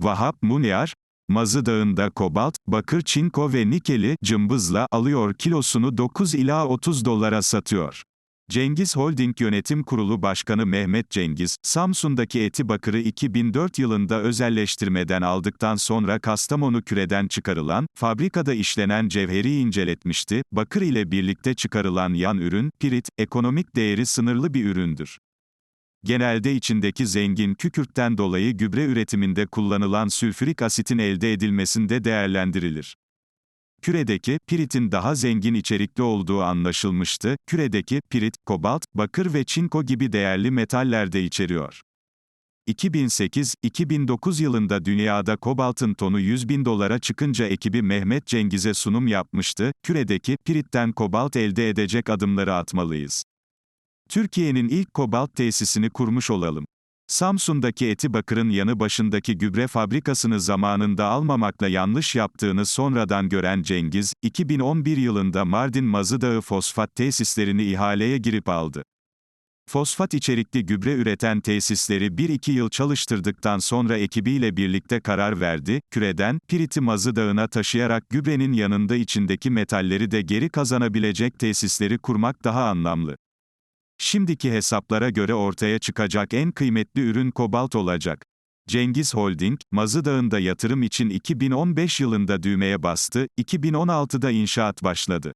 Vahap Munyar, Mazı Dağı'nda kobalt, bakır çinko ve nikeli cımbızla alıyor kilosunu 9 ila 30 dolara satıyor. Cengiz Holding Yönetim Kurulu Başkanı Mehmet Cengiz, Samsun'daki eti bakırı 2004 yılında özelleştirmeden aldıktan sonra Kastamonu küreden çıkarılan, fabrikada işlenen cevheri inceletmişti, bakır ile birlikte çıkarılan yan ürün, pirit, ekonomik değeri sınırlı bir üründür. Genelde içindeki zengin kükürtten dolayı gübre üretiminde kullanılan sülfürik asitin elde edilmesinde değerlendirilir. Küredeki, piritin daha zengin içerikli olduğu anlaşılmıştı, küredeki, pirit, kobalt, bakır ve çinko gibi değerli metaller de içeriyor. 2008-2009 yılında dünyada kobaltın tonu 100 bin dolara çıkınca ekibi Mehmet Cengiz'e sunum yapmıştı, küredeki, piritten kobalt elde edecek adımları atmalıyız. Türkiye'nin ilk kobalt tesisini kurmuş olalım. Samsun'daki Eti Bakır'ın yanı başındaki gübre fabrikasını zamanında almamakla yanlış yaptığını sonradan gören Cengiz, 2011 yılında Mardin Mazıdağı fosfat tesislerini ihaleye girip aldı. Fosfat içerikli gübre üreten tesisleri 1-2 yıl çalıştırdıktan sonra ekibiyle birlikte karar verdi, küreden, piriti Mazıdağı'na taşıyarak gübrenin yanında içindeki metalleri de geri kazanabilecek tesisleri kurmak daha anlamlı. Şimdiki hesaplara göre ortaya çıkacak en kıymetli ürün kobalt olacak. Cengiz Holding, Mazı Dağı'nda yatırım için 2015 yılında düğmeye bastı, 2016'da inşaat başladı.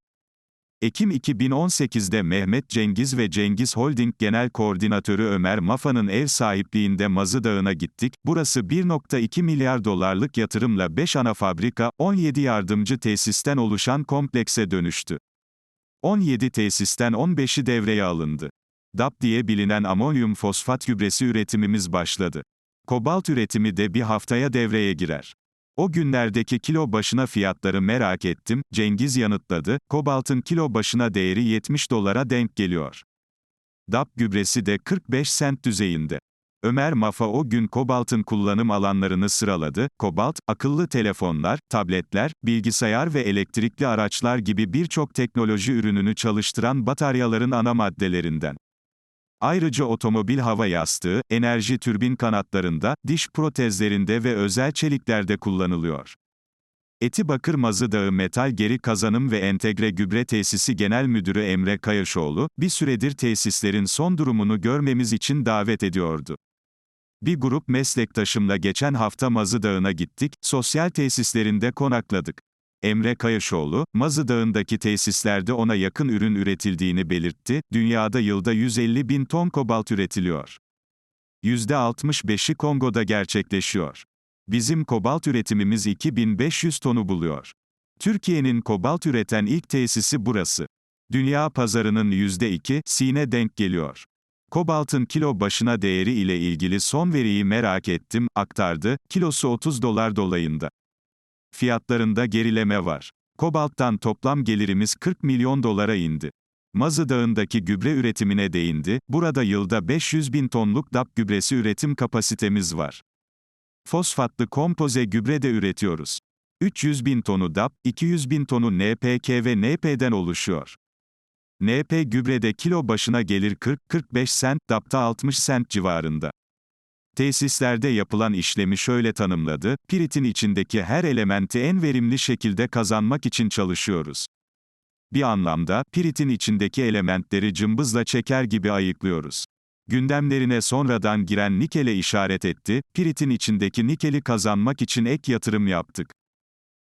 Ekim 2018'de Mehmet Cengiz ve Cengiz Holding Genel Koordinatörü Ömer Mafa'nın ev sahipliğinde Mazı Dağı'na gittik. Burası 1.2 milyar dolarlık yatırımla 5 ana fabrika, 17 yardımcı tesisten oluşan komplekse dönüştü. 17 tesisten 15'i devreye alındı. DAP diye bilinen amonyum fosfat gübresi üretimimiz başladı. Kobalt üretimi de bir haftaya devreye girer. O günlerdeki kilo başına fiyatları merak ettim, Cengiz yanıtladı, kobaltın kilo başına değeri 70 dolara denk geliyor. DAP gübresi de 45 sent düzeyinde. Ömer Mafa o gün kobaltın kullanım alanlarını sıraladı. Kobalt, akıllı telefonlar, tabletler, bilgisayar ve elektrikli araçlar gibi birçok teknoloji ürününü çalıştıran bataryaların ana maddelerinden. Ayrıca otomobil hava yastığı, enerji türbin kanatlarında, diş protezlerinde ve özel çeliklerde kullanılıyor. Eti Bakır Mazı Dağı Metal Geri Kazanım ve Entegre Gübre Tesisi Genel Müdürü Emre Kayaşoğlu, bir süredir tesislerin son durumunu görmemiz için davet ediyordu. Bir grup meslektaşımla geçen hafta Mazı Dağı'na gittik, sosyal tesislerinde konakladık. Emre Kayaşoğlu, Mazı Dağı'ndaki tesislerde ona yakın ürün üretildiğini belirtti, dünyada yılda 150 bin ton kobalt üretiliyor. %65'i Kongo'da gerçekleşiyor. Bizim kobalt üretimimiz 2500 tonu buluyor. Türkiye'nin kobalt üreten ilk tesisi burası. Dünya pazarının %2'sine denk geliyor. Kobaltın kilo başına değeri ile ilgili son veriyi merak ettim, aktardı, kilosu 30 dolar dolayında. Fiyatlarında gerileme var. Kobalttan toplam gelirimiz 40 milyon dolara indi. Mazı Dağı'ndaki gübre üretimine değindi, burada yılda 500 bin tonluk DAP gübresi üretim kapasitemiz var. Fosfatlı kompoze gübre de üretiyoruz. 300 bin tonu DAP, 200 bin tonu NPK ve NP'den oluşuyor. NP gübrede kilo başına gelir 40-45 sent, DAP'ta 60 sent civarında. Tesislerde yapılan işlemi şöyle tanımladı, piritin içindeki her elementi en verimli şekilde kazanmak için çalışıyoruz. Bir anlamda, piritin içindeki elementleri cımbızla çeker gibi ayıklıyoruz. Gündemlerine sonradan giren nikele işaret etti, piritin içindeki nikeli kazanmak için ek yatırım yaptık.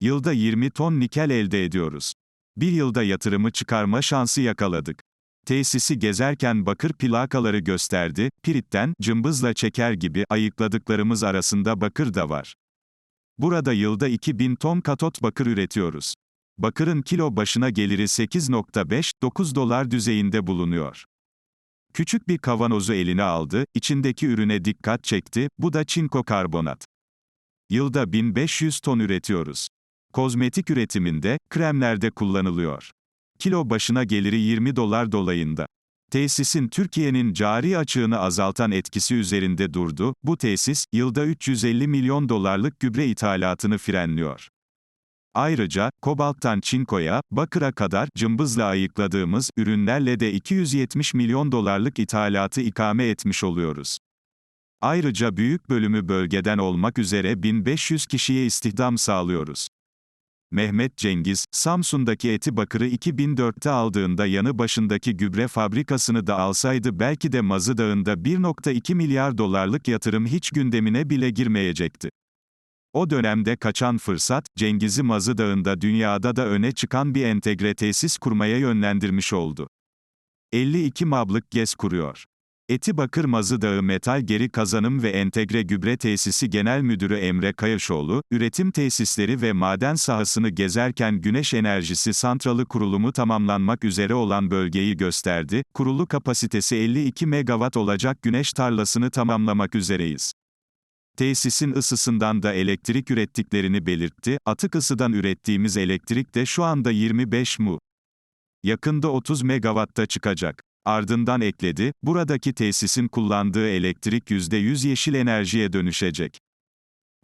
Yılda 20 ton nikel elde ediyoruz. Bir yılda yatırımı çıkarma şansı yakaladık. Tesisi gezerken bakır plakaları gösterdi, piritten, cımbızla çeker gibi ayıkladıklarımız arasında bakır da var. Burada yılda 2000 ton katot bakır üretiyoruz. Bakırın kilo başına geliri 8.5-9 dolar düzeyinde bulunuyor. Küçük bir kavanozu eline aldı, içindeki ürüne dikkat çekti, bu da çinko karbonat. Yılda 1500 ton üretiyoruz. Kozmetik üretiminde, kremlerde kullanılıyor. Kilo başına geliri 20 dolar dolayında. Tesisin Türkiye'nin cari açığını azaltan etkisi üzerinde durdu, bu tesis, yılda 350 milyon dolarlık gübre ithalatını frenliyor. Ayrıca, kobalttan çinkoya, bakıra kadar cımbızla ayıkladığımız ürünlerle de 270 milyon dolarlık ithalatı ikame etmiş oluyoruz. Ayrıca büyük bölümü bölgeden olmak üzere 1500 kişiye istihdam sağlıyoruz. Mehmet Cengiz, Samsun'daki eti bakırı 2004'te aldığında yanı başındaki gübre fabrikasını da alsaydı belki de Mazı Dağı'nda 1.2 milyar dolarlık yatırım hiç gündemine bile girmeyecekti. O dönemde kaçan fırsat, Cengiz'i Mazı Dağı'nda dünyada da öne çıkan bir entegre tesis kurmaya yönlendirmiş oldu. 52 mablık GES kuruyor. Etibakır Mazı Dağı Metal Geri Kazanım ve Entegre Gübre Tesisi Genel Müdürü Emre Kayaşoğlu, üretim tesisleri ve maden sahasını gezerken güneş enerjisi santralı kurulumu tamamlanmak üzere olan bölgeyi gösterdi. Kurulu kapasitesi 52 megawatt olacak güneş tarlasını tamamlamak üzereyiz. Tesisin ısısından da elektrik ürettiklerini belirtti. Atık ısıdan ürettiğimiz elektrik de şu anda 25 mu. Yakında 30 megawatta çıkacak. Ardından ekledi, buradaki tesisin kullandığı elektrik %100 yeşil enerjiye dönüşecek.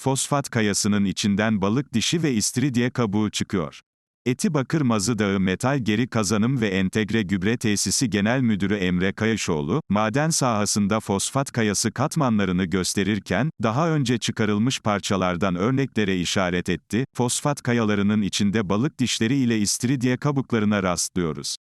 Fosfat kayasının içinden balık dişi ve istiridye kabuğu çıkıyor. Etibakır Mazı Dağı Metal Geri Kazanım ve Entegre Gübre Tesisi Genel Müdürü Emre Kayaşoğlu, maden sahasında fosfat kayası katmanlarını gösterirken, daha önce çıkarılmış parçalardan örneklere işaret etti, fosfat kayalarının içinde balık dişleri ile istiridye kabuklarına rastlıyoruz.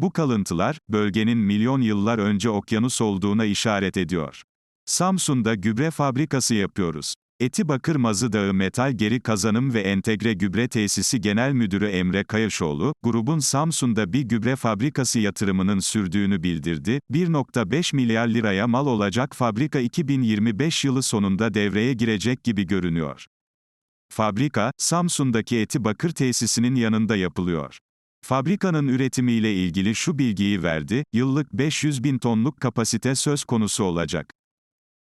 Bu kalıntılar, bölgenin milyon yıllar önce okyanus olduğuna işaret ediyor. Samsun'da gübre fabrikası yapıyoruz. Etibakır Mazı Dağı Metal Geri Kazanım ve Entegre Gübre Tesisi Genel Müdürü Emre Kayaşoğlu, grubun Samsun'da bir gübre fabrikası yatırımının sürdüğünü bildirdi. 1.5 milyar liraya mal olacak fabrika 2025 yılı sonunda devreye girecek gibi görünüyor. Fabrika, Samsun'daki Etibakır tesisinin yanında yapılıyor. Fabrikanın üretimiyle ilgili şu bilgiyi verdi, yıllık 500 bin tonluk kapasite söz konusu olacak.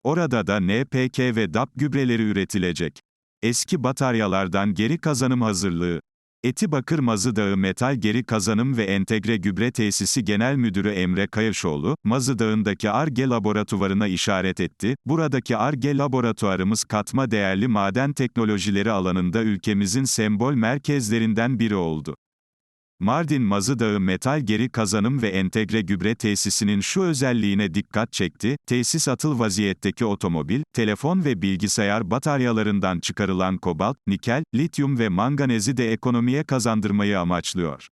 Orada da NPK ve DAP gübreleri üretilecek. Eski bataryalardan geri kazanım hazırlığı. Etibakır Mazı Dağı Metal Geri Kazanım ve Entegre Gübre Tesisi Genel Müdürü Emre Kayaşoğlu, Mazı Dağı'ndaki ARGE laboratuvarına işaret etti. Buradaki ARGE laboratuvarımız katma değerli maden teknolojileri alanında ülkemizin sembol merkezlerinden biri oldu. Mardin Mazı Dağı Metal Geri Kazanım ve Entegre Gübre Tesisinin şu özelliğine dikkat çekti, tesis atıl vaziyetteki otomobil, telefon ve bilgisayar bataryalarından çıkarılan kobalt, nikel, lityum ve manganezi de ekonomiye kazandırmayı amaçlıyor.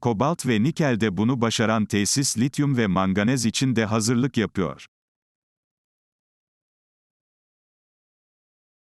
Kobalt ve nikelde bunu başaran tesis lityum ve manganez için de hazırlık yapıyor.